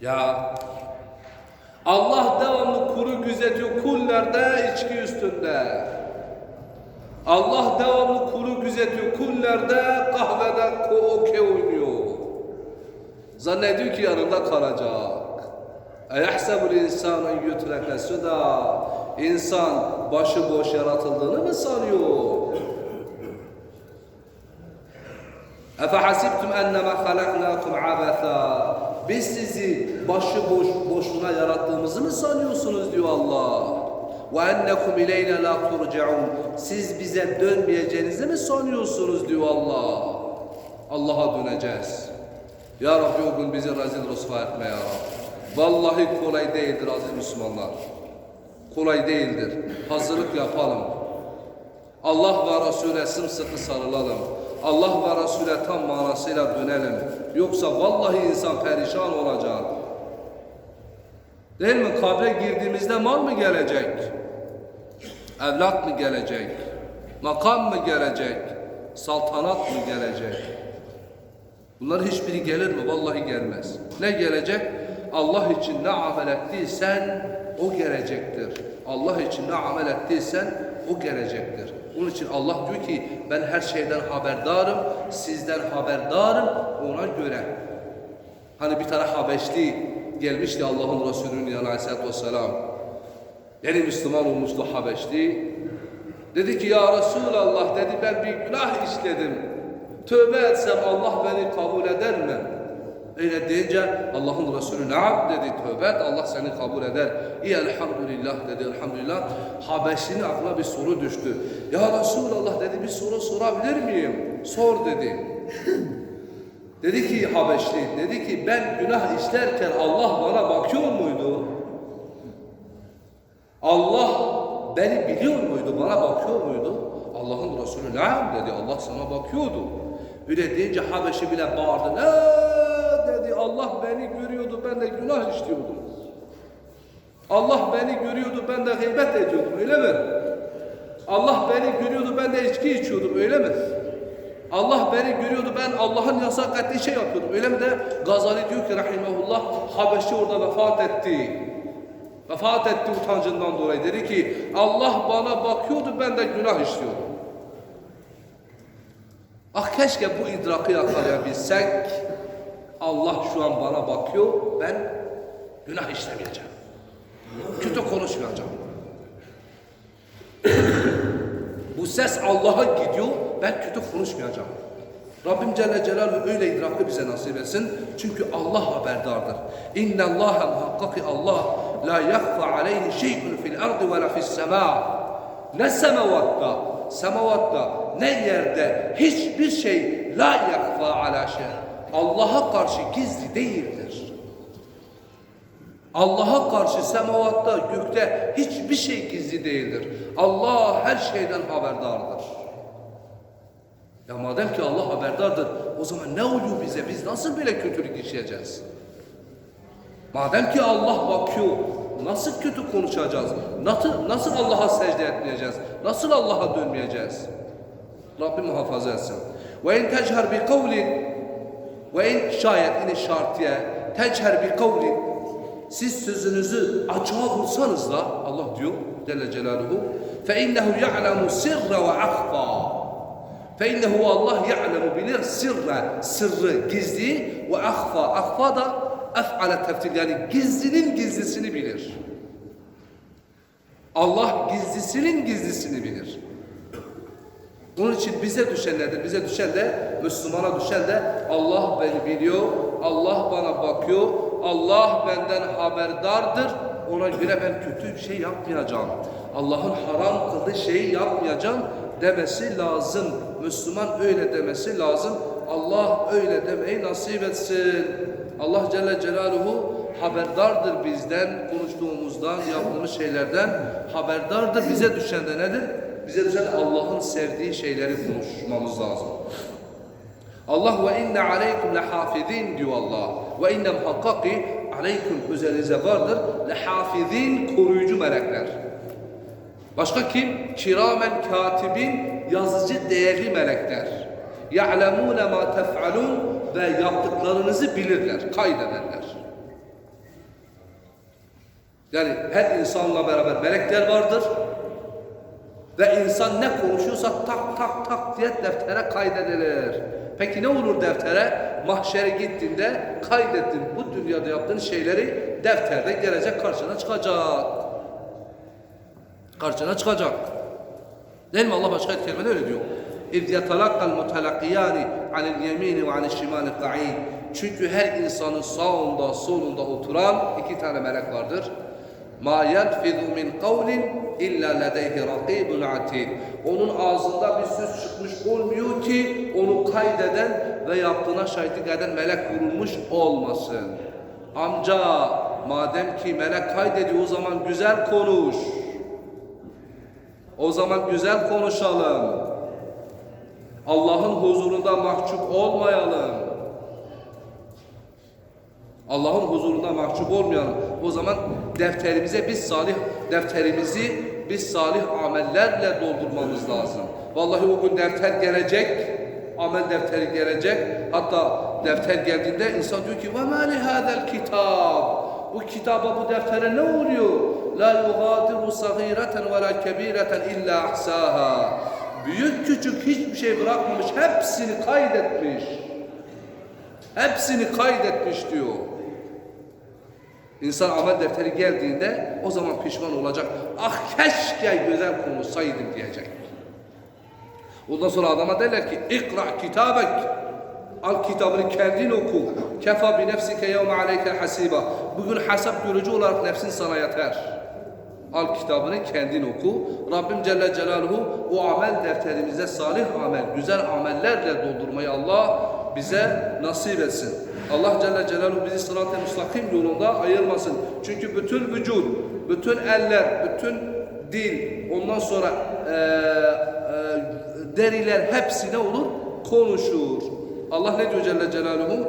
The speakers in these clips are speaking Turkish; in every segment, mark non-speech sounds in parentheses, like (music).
Ya Allah devamlı kuru gözetiyor kullerde içki üstünde. Allah devamlı kuru gözetiyor kullerde kahvede ko- okey oynuyor. Zannediyor ki yanında kalacak. اَيَحْسَبُ الْاِنْسَانُ اَنْ يُتْرَكَ سُدَى İnsan başıboş yaratıldığını mı sanıyor? اَفَحَسِبْتُمْ اَنَّمَا خَلَقْنَاكُمْ عَبَثًا biz sizi başıboş boşuna yarattığımızı mı sanıyorsunuz diyor Allah. Ve ennekum ileyne la turcaun. Siz bize dönmeyeceğinizi mi sanıyorsunuz diyor Allah. Allah'a döneceğiz. Ya Rabbi o gün bizi rezil rüsva etme ya Rabbi. Vallahi kolay değildir aziz Müslümanlar. Kolay değildir. Hazırlık yapalım. Allah ve Resulüne sımsıkı sarılalım. Allah ve Resul'e tam manasıyla dönelim. Yoksa vallahi insan perişan olacak. Değil mi? Kabre girdiğimizde mal mı gelecek? Evlat mı gelecek? Makam mı gelecek? Saltanat mı gelecek? Bunlar hiçbiri gelir mi? Vallahi gelmez. Ne gelecek? Allah için ne amel ettiysen o gelecektir. Allah için ne amel ettiysen o gelecektir. Onun için Allah diyor ki ben her şeyden haberdarım, sizden haberdarım ona göre. Hani bir tane Habeşli gelmişti Allah'ın Resulü'nün yanına aleyhissalatü vesselam. Yeni Müslüman olmuştu Habeşli. Dedi ki ya Resulallah dedi ben bir günah işledim. Tövbe etsem Allah beni kabul eder mi? Öyle deyince Allah'ın Resulü naam dedi tövbe Allah seni kabul eder. İyi elhamdülillah dedi elhamdülillah. Habeşli'nin aklına bir soru düştü. Ya Resulallah dedi bir soru sorabilir miyim? Sor dedi. (clears throat) dedi ki Habeşli dedi ki ben günah işlerken Allah bana bakıyor muydu? Allah beni biliyor muydu? Bana bakıyor muydu? Allah'ın Resulü naam dedi. Allah sana bakıyordu. Öyle deyince Habeşi bile bağırdı. Ne dedi. Allah beni görüyordu. Ben de günah işliyordum. Allah beni görüyordu. Ben de gıybet ediyordum. Öyle mi? Allah beni görüyordu. Ben de içki içiyordum. Öyle mi? Allah beni görüyordu. Ben Allah'ın yasak ettiği şey yapıyordum. Öyle mi de Gazali diyor ki rahimahullah Habeşi orada vefat etti. Vefat etti utancından dolayı. Dedi ki Allah bana bakıyordu ben de günah işliyordum. Ah keşke bu idrakı yakalayabilsek. Allah şu an bana bakıyor. Ben günah işlemeyeceğim. Kötü konuşmayacağım. bu ses Allah'a gidiyor. Ben kötü konuşmayacağım. Rabbim Celle Celaluhu öyle idrakı bize nasip etsin. Çünkü Allah haberdardır. İnne Allahe muhakkaki Allah la yakfa aleyhi şey'un fil ardı ve la fis sema. Ne semavatta, semavatta ne yerde hiçbir şey la yakfa ala şey. Allah'a karşı gizli değildir. Allah'a karşı semavatta, gökte hiçbir şey gizli değildir. Allah her şeyden haberdardır. Ya madem ki Allah haberdardır, o zaman ne oluyor bize? Biz nasıl böyle kötülük işleyeceğiz? Madem ki Allah bakıyor, nasıl kötü konuşacağız? Nasıl, nasıl Allah'a secde etmeyeceğiz? Nasıl Allah'a dönmeyeceğiz? Rabbim muhafaza etsin. Ve in techer bi ve in şayet ini şartiye techer bi kavlin siz sözünüzü açığa vursanız da Allah diyor Celle Celaluhu fe innehu ya'lemu sirra ve akfa fe innehu Allah ya'lemu bilir sirra sırrı gizli ve akfa akfa da ef'ale teftil yani gizlinin gizlisini bilir. Allah gizlisinin gizlisini bilir. Onun için bize düşen nedir? Bize düşen de Müslümana düşen de Allah beni biliyor, Allah bana bakıyor, Allah benden haberdardır. Ona göre ben kötü bir şey yapmayacağım. Allah'ın haram kıldığı şeyi yapmayacağım demesi lazım. Müslüman öyle demesi lazım. Allah öyle demeyi nasip etsin. Allah Celle Celaluhu haberdardır bizden, konuştuğumuzdan, yaptığımız şeylerden haberdardır. Bize düşen de nedir? Bize düşen Allah'ın sevdiği şeyleri konuşmamız lazım. Allah ve inne aleykum lehafizin diyor Allah. Ve inne muhakkaki aleykum üzerinize vardır lehafizin koruyucu melekler. Başka kim? Kiramen katibin yazıcı değerli melekler. Ya'lemune ma tef'alun ve yaptıklarınızı bilirler, kaydederler. Yani her insanla beraber melekler vardır. Ve insan ne konuşuyorsa tak tak tak diye deftere kaydedilir. Peki ne olur deftere? Mahşere gittiğinde kaydettin. Bu dünyada yaptığın şeyleri defterde gelecek karşına çıkacak. Karşına çıkacak. Değil mi? Allah başka ayet kerimede öyle diyor. اِذْ يَتَلَقَّ الْمُتَلَقِيَانِ عَنِ الْيَمِينِ وَعَنِ الشِّمَالِ قَعِيدٍ Çünkü her insanın sağında solunda oturan iki tane melek vardır. Ma yelfizu min kavlin illa ledeyhi rakibun atid. Onun ağzında bir söz çıkmış olmuyor ki onu kaydeden ve yaptığına şahitlik eden melek vurulmuş olmasın. Amca madem ki melek kaydediyor o zaman güzel konuş. O zaman güzel konuşalım. Allah'ın huzurunda mahcup olmayalım. Allah'ın huzurunda mahcup olmayalım. O zaman defterimize biz salih defterimizi biz salih amellerle doldurmamız lazım. Vallahi o gün defter gelecek, amel defteri gelecek. Hatta defter geldiğinde insan diyor ki: "Ve ma li hadal kitab?" Bu kitaba bu deftere ne oluyor? La yugadiru sagireten ve la kebireten illa ahsaha. Büyük küçük hiçbir şey bırakmamış, hepsini kaydetmiş. Hepsini kaydetmiş diyor. İnsan amel defteri geldiğinde o zaman pişman olacak. Ah keşke güzel konuşsaydım diyecek. Ondan sonra adama derler ki ikra kitabek. Al kitabını kendin oku. Kefa bi nefsike yevme aleykel hasiba. Bugün hesap görücü olarak nefsin sana yeter. Al kitabını kendin oku. Rabbim Celle Celaluhu o amel defterimize salih amel, güzel amellerle doldurmayı Allah bize nasip etsin. Allah Celle Celaluhu bizi sırat-ı müstakim yolunda ayırmasın. Çünkü bütün vücut, bütün eller, bütün dil, ondan sonra eee, eee, deriler hepsi ne olur? Konuşur. Allah ne diyor Celle Celaluhu?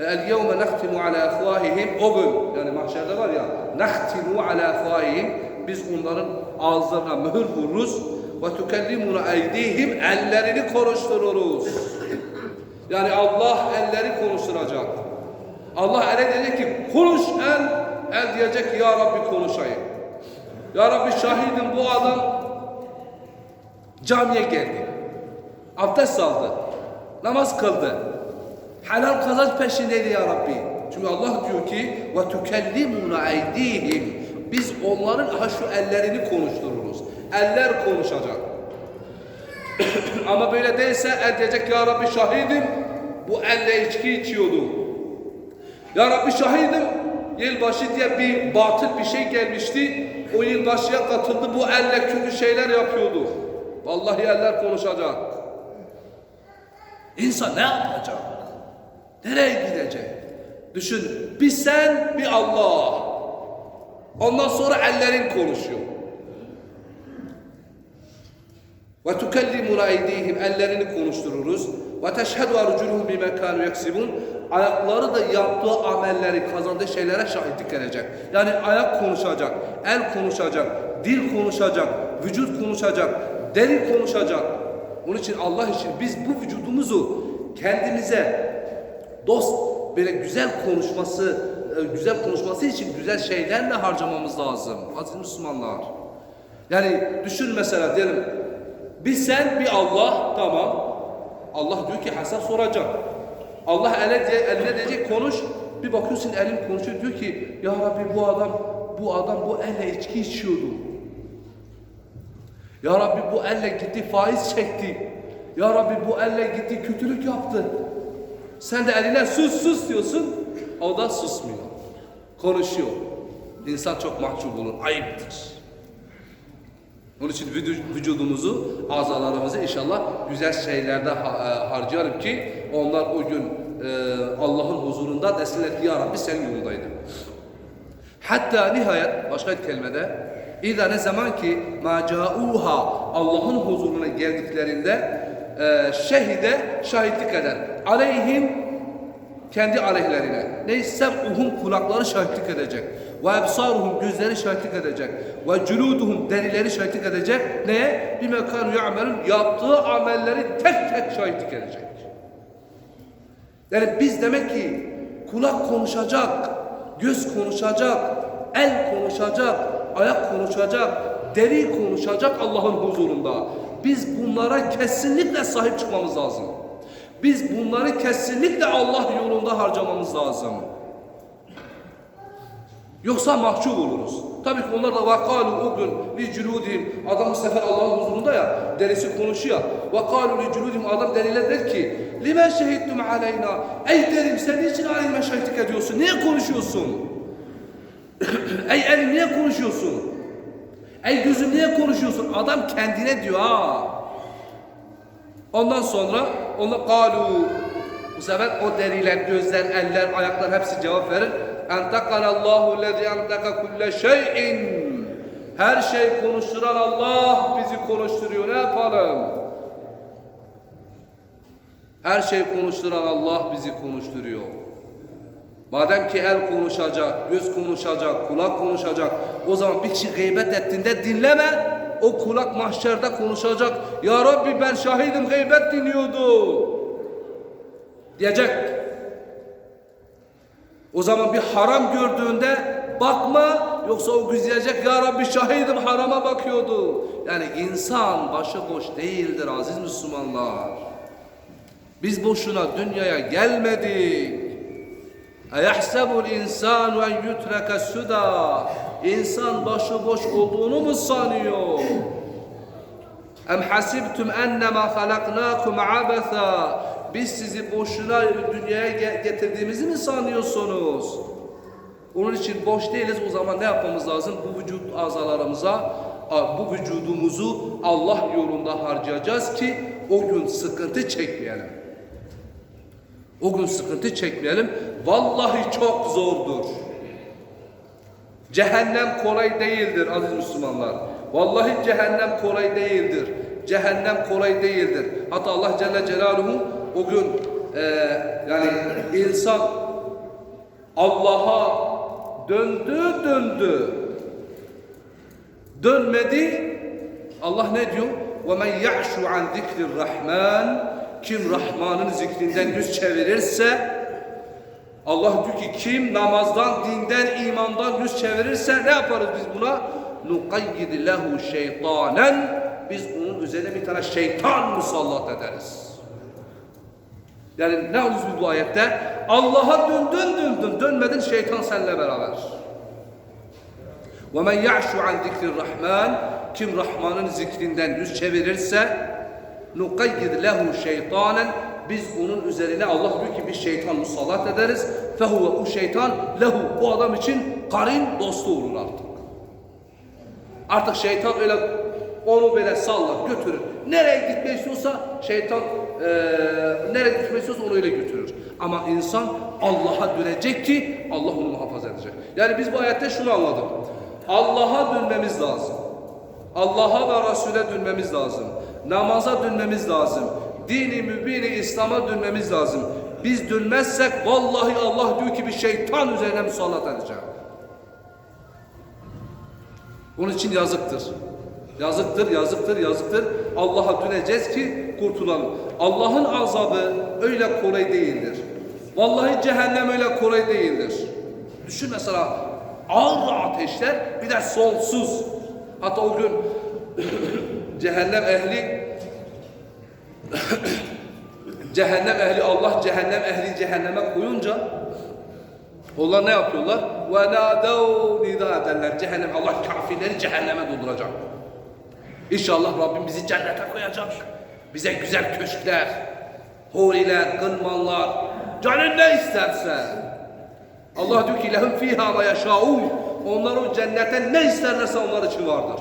El yevme nehtimu ala afvahihim o gün yani mahşerde var ya nehtimu ala afvahihim biz onların ağızlarına mühür vururuz ve tukellimuna eydihim ellerini konuştururuz. Yani Allah elleri konuşturacak. Allah ele diyecek ki konuş el, el diyecek ya Rabbi konuşayım. Ya Rabbi şahidim bu adam camiye geldi. Abdest aldı. Namaz kıldı. Helal kazanç peşindeydi ya Rabbi. Çünkü Allah diyor ki ve tukellimuna eydihim. Biz onların ha şu ellerini konuştururuz. Eller konuşacak. (coughs) Ama böyle değilse el diyecek ya Rabbi şahidim bu elle içki içiyordu. Ya Rabbi şahidim yılbaşı diye bir batıl bir şey gelmişti. O yılbaşıya katıldı bu elle kötü şeyler yapıyordu. Vallahi eller konuşacak. İnsan ne yapacak? Nereye gidecek? Düşün bir sen bir Allah. Ondan sonra ellerin konuşuyor. Ve tukellimuna eydihim ellerini konuştururuz. Ve teşhedü arculuhum bime kanu yaksibun. Ayakları da yaptığı amelleri, kazandığı şeylere şahitlik edecek. Yani ayak konuşacak, el konuşacak, dil konuşacak, vücut konuşacak, deri konuşacak. Onun için Allah için biz bu vücudumuzu kendimize dost böyle güzel konuşması, e, güzel konuşması için güzel şeylerle harcamamız lazım. Aziz Müslümanlar. Yani düşün mesela diyelim bir sen bir Allah tamam. Allah diyor ki hesap soracak. Allah ele eline diyecek konuş. Bir bakıyorsun elin konuşuyor diyor ki ya Rabbi bu adam bu adam bu elle içki içiyordu. Ya Rabbi bu elle gitti faiz çekti. Ya Rabbi bu elle gitti kötülük yaptı. Sen de eline sus sus diyorsun. O da susmuyor. Konuşuyor. İnsan çok mahcup olur. Ayıptır. Onun için vücu- vücudumuzu, azalarımızı inşallah güzel şeylerde e, harcayalım ki onlar o gün e, Allah'ın huzurunda desinler ki ya Rabbi senin yolundaydım. Hatta nihayet başka bir kelimede İza ne zaman ki macauha Allah'ın huzuruna geldiklerinde e, şehide şahitlik eder. Aleyhim kendi aleyhlerine. Neyse uhum kulakları şahitlik edecek. Ve ebsaruhum gözleri şahitlik edecek. Ve culuduhum derileri şahitlik edecek. Neye? Bir mekanu ya'melun yaptığı amelleri tek tek şahitlik edecek. Yani biz demek ki kulak konuşacak, göz konuşacak, el konuşacak, ayak konuşacak, deri konuşacak Allah'ın huzurunda. Biz bunlara kesinlikle sahip çıkmamız lazım. Biz bunları kesinlikle Allah yolunda harcamamız lazım. Yoksa mahcup oluruz. Tabii ki onlar da vakalu o gün li culudihim adam sefer Allah'ın huzurunda ya derisi konuşuyor. Vakalu li culudihim adam deriler der ki limen şehittum aleyna ey derim sen niçin aleyhime şahitlik ediyorsun? Niye konuşuyorsun? (clears throat) ey elim niye konuşuyorsun? Ey gözüm niye konuşuyorsun? Adam kendine diyor ha. Ondan sonra ona kalu bu sefer o deriler, gözler, eller, ayaklar hepsi cevap verir. Entakalallahu lezi entaka kulle şeyin. Her şey konuşturan Allah bizi konuşturuyor. Ne yapalım? Her şey konuşturan Allah bizi konuşturuyor. Madem ki el konuşacak, göz konuşacak, kulak konuşacak, o zaman bir kişi gıybet ettiğinde dinleme. O kulak mahşerde konuşacak. Ya Rabbi ben şahidim gıybet dinliyordu. Diyecek. O zaman bir haram gördüğünde bakma yoksa o göz diyecek ya Rabbi şahidim harama bakıyordu. Yani insan başıboş değildir aziz Müslümanlar. Biz boşuna dünyaya gelmedik. اَيَحْسَبُ الْاِنْسَانُ اَنْ يُتْرَكَ السُّدَى İnsan başıboş olduğunu mu sanıyor? اَمْ حَسِبْتُمْ اَنَّمَا خَلَقْنَاكُمْ عَبَثًا biz sizi boşuna dünyaya ge- getirdiğimizi mi sanıyorsunuz? Onun için boş değiliz. O zaman ne yapmamız lazım? Bu vücut azalarımıza, bu vücudumuzu Allah yolunda harcayacağız ki o gün sıkıntı çekmeyelim. O gün sıkıntı çekmeyelim. Vallahi çok zordur. Cehennem kolay değildir aziz Müslümanlar. Vallahi cehennem kolay değildir. Cehennem kolay değildir. Hatta Allah Celle Celaluhu o gün e, yani insan Allah'a döndü döndü. Dönmedi. Allah ne diyor? وَمَنْ يَعْشُ عَنْ ذِكْرِ الرَّحْمَنِ Kim Rahman'ın zikrinden yüz çevirirse Allah diyor ki kim namazdan, dinden, imandan yüz çevirirse ne yaparız biz buna? نُقَيِّدْ لَهُ şeytanen Biz onun üzerine bir tane şeytan musallat ederiz. Yani ne oluruz biz bu ayette? Allah'a döndün döndün, dönmedin şeytan seninle beraber. وَمَنْ يَعْشُ عَنْ ذِكْرِ الرَّحْمَنِ Kim Rahman'ın zikrinden yüz çevirirse نُقَيِّدْ لَهُ şeytanen Biz onun üzerine Allah diyor ki bir şeytan musallat ederiz. فَهُوَ o şeytan lehu bu adam için karin dostu olur artık. Artık şeytan öyle onu böyle sallar götürür. Nereye gitmek istiyorsa şeytan eee nereye istiyorsa onu öyle götürür. Ama insan Allah'a dönecek ki Allah onu muhafaza edecek. Yani biz bu ayette şunu anladık. Allah'a dönmemiz lazım. Allah'a ve Resul'e dönmemiz lazım. Namaza dönmemiz lazım. Dini mübini İslam'a dönmemiz lazım. Biz dönmezsek vallahi Allah diyor ki bir şeytan üzerine musallat edecek. Onun için yazıktır. Yazıktır, yazıktır, yazıktır. Allah'a döneceğiz ki kurtulalım. Allah'ın azabı öyle kolay değildir. Vallahi cehennem öyle kolay değildir. Düşün mesela ağır ateşler bir de sonsuz. Hatta o gün (coughs) cehennem ehli (coughs) cehennem ehli Allah cehennem ehli cehenneme koyunca onlar ne yapıyorlar? Ve nadav nida ederler. Cehennem Allah kafirleri cehenneme dolduracak. İnşallah Rabbim bizi cennete koyacak. Bize güzel köşkler, huriler, kılmanlar, canın ne isterse. Allah diyor ki lehum fiha ve yaşaun. Onlar o cennete ne isterlerse onlar için vardır.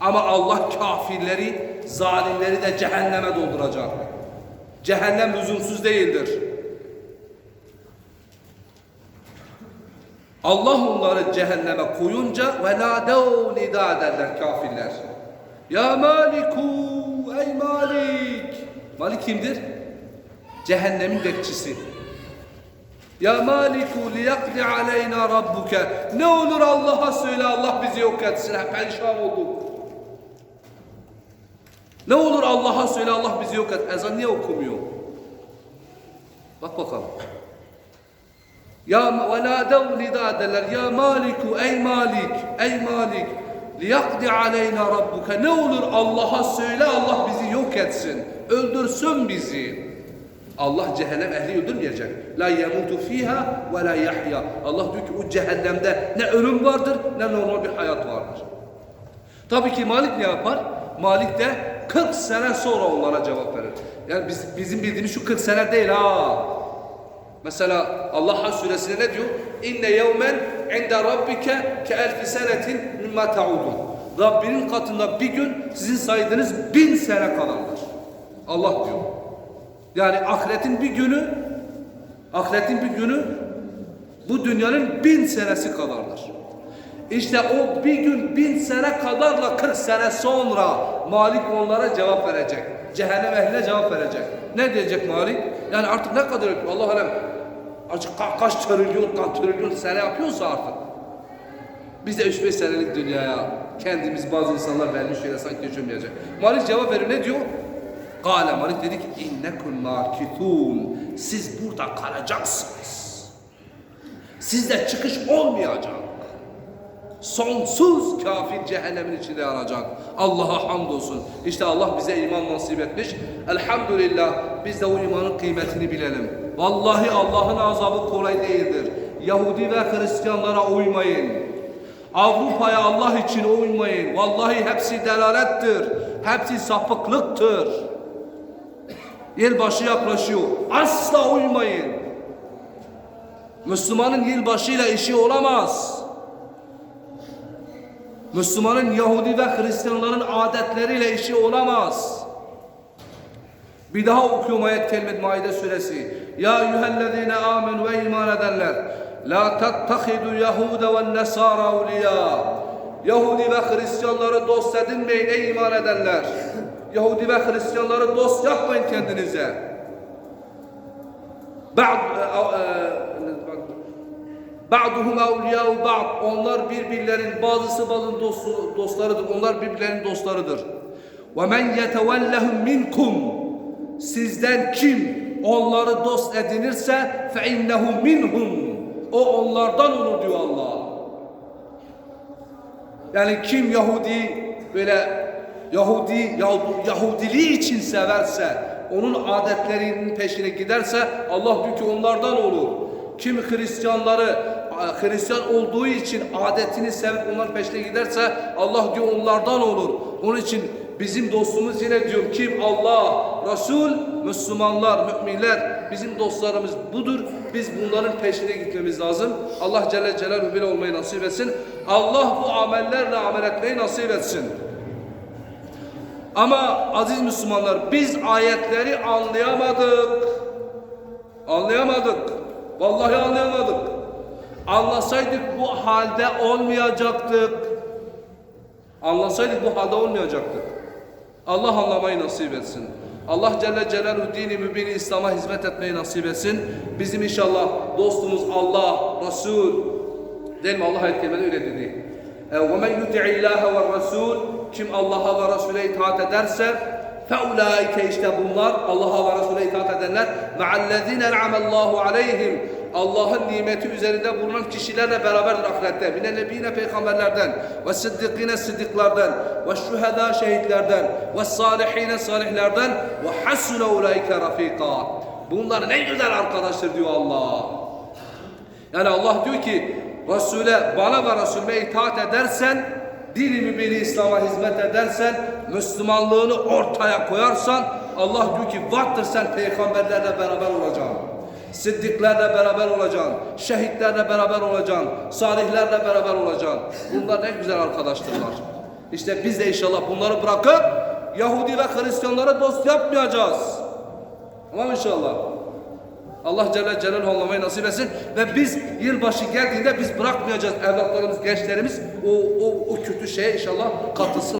Ama Allah kafirleri, zalimleri de cehenneme dolduracak. Cehennem lüzumsuz değildir. Allah onları cehenneme koyunca ve nadev nida ederler kafirler. Ya Maliku ey Malik. Malik kimdir? Cehennemin bekçisi. Ya Maliku liyakdi aleyna rabbuke. Ne olur Allah'a söyle Allah bizi yok etsin. Perişan olduk. Ne olur Allah'a söyle Allah bizi yok et. Ezan niye okumuyor? Bak bakalım. Ya ve nâdev nida ederler. Ya Maliku ey Malik ey Malik liyakdi aleyna rabbuka ne olur Allah'a söyle Allah bizi yok etsin. Öldürsün bizi. Allah cehennem ehli öldürmeyecek. La yemutu fiha ve la yahya. Allah diyor ki o cehennemde ne ölüm vardır ne normal bir hayat vardır. Tabii ki Malik ne yapar? Malik de 40 sene sonra onlara cevap verir. Yani biz, bizim bildiğimiz şu 40 sene değil ha. Mesela Allah Has suresinde ne diyor? İnne yevmen inde rabbike ke elfi senetin mimma ta'udun. Rabbinin katında bir gün sizin saydığınız bin sene kadardır. Allah diyor. Yani ahiretin bir günü ahiretin bir günü bu dünyanın bin senesi kadardır. İşte o bir gün bin sene kadarla 40 sene sonra Malik onlara cevap verecek. Cehennem ehline cevap verecek. Ne diyecek Malik? Yani artık ne kadar Allah alem ka- kaç trilyon, kaç trilyon sene yapıyorsa artık. Biz de 3-5 senelik dünyaya kendimiz bazı insanlar vermiş şeyler sanki düşünmeyecek. Malik cevap veriyor ne diyor? Kale Malik dedi ki innekum makithun. Siz burada kalacaksınız. Sizde çıkış olmayacak. Sonsuz kafir cehennemin içinde yanacak. Allah'a hamdolsun. İşte Allah bize iman nasip etmiş. Elhamdülillah biz de o imanın kıymetini bilelim. Vallahi Allah'ın azabı kolay değildir. Yahudi ve Hristiyanlara uymayın. Avrupa'ya Allah için uymayın. Vallahi hepsi delalettir. Hepsi sapıklıktır. Yılbaşı yaklaşıyor. Asla uymayın. Müslümanın yılbaşıyla işi olamaz. Müslümanın Yahudi ve Hristiyanların adetleriyle işi olamaz. Bir daha okuyorum ayet kelimet Maide suresi. Ya eyyühellezine amenu ve iman edenler. La tettehidu Yahude ve nesara evliya. Yahudi ve Hristiyanları dost edinmeyin ey iman edenler. Yahudi ve Hristiyanları dost yapmayın kendinize. Ba'd, e, e, Ba'duhum evliyâhu ba'd. Onlar birbirlerinin bazısı bazının dostu, dostlarıdır. Onlar birbirlerinin dostlarıdır. Ve men yetevellehum minkum. Sizden kim onları dost edinirse innehu minhum. O onlardan olur diyor Allah. Yani kim Yahudi böyle Yahudi Yahu- Yahudiliği için severse, onun adetlerinin peşine giderse Allah diyor ki onlardan olur. Kim Hristiyanları Hristiyan olduğu için adetini sevip onların peşine giderse Allah diyor onlardan olur. Onun için bizim dostumuz yine diyor kim Allah, Resul, Müslümanlar, müminler bizim dostlarımız budur. Biz bunların peşine gitmemiz lazım. Allah Celle Celaluhu böyle olmayı nasip etsin. Allah bu amellerle amel etmeyi nasip etsin. Ama aziz Müslümanlar biz ayetleri anlayamadık. Anlayamadık. Vallahi anlayamadık. Anlasaydık bu halde olmayacaktık. Anlasaydık bu halde olmayacaktık. Allah anlamayı nasip etsin. Allah Celle Celaluhu dini mübini İslam'a hizmet etmeyi nasip etsin. Bizim inşallah dostumuz Allah, Resul. Değil mi? Allah ayet kerimede öyle dedi. وَمَنْ يُتِعِ اللّٰهَ وَالرَّسُولِ Kim Allah'a ve Resul'e itaat ederse فَاُولَٰئِكَ işte bunlar Allah'a ve Resul'e itaat edenler مَعَ الَّذ۪ينَ نَعْمَ اللّٰهُ عَلَيْهِمْ Allah'ın nimeti üzerinde bulunan kişilerle beraberdir ahirette. Mine nebine peygamberlerden ve sıddıkine sıddıklardan ve şüheda şehitlerden ve salihine salihlerden ve hasune ulaike rafika. Bunlar ne güzel arkadaştır diyor Allah. Yani Allah diyor ki Resul'e bana ve Resul'e itaat edersen dini mübini İslam'a hizmet edersen Müslümanlığını ortaya koyarsan Allah diyor ki vardır sen peygamberlerle beraber olacaksın. Sıddıklarla beraber olacaksın. Şehitlerle beraber olacaksın. Salihlerle beraber olacaksın. Bunlar ne güzel arkadaştırlar. İşte biz de inşallah bunları bırakıp Yahudi ve Hristiyanlara dost yapmayacağız. Tamam inşallah. Allah Celle Celaluhu anlamayı nasip etsin ve biz yılbaşı geldiğinde biz bırakmayacağız evlatlarımız, gençlerimiz o, o, o kötü şeye inşallah katılsın.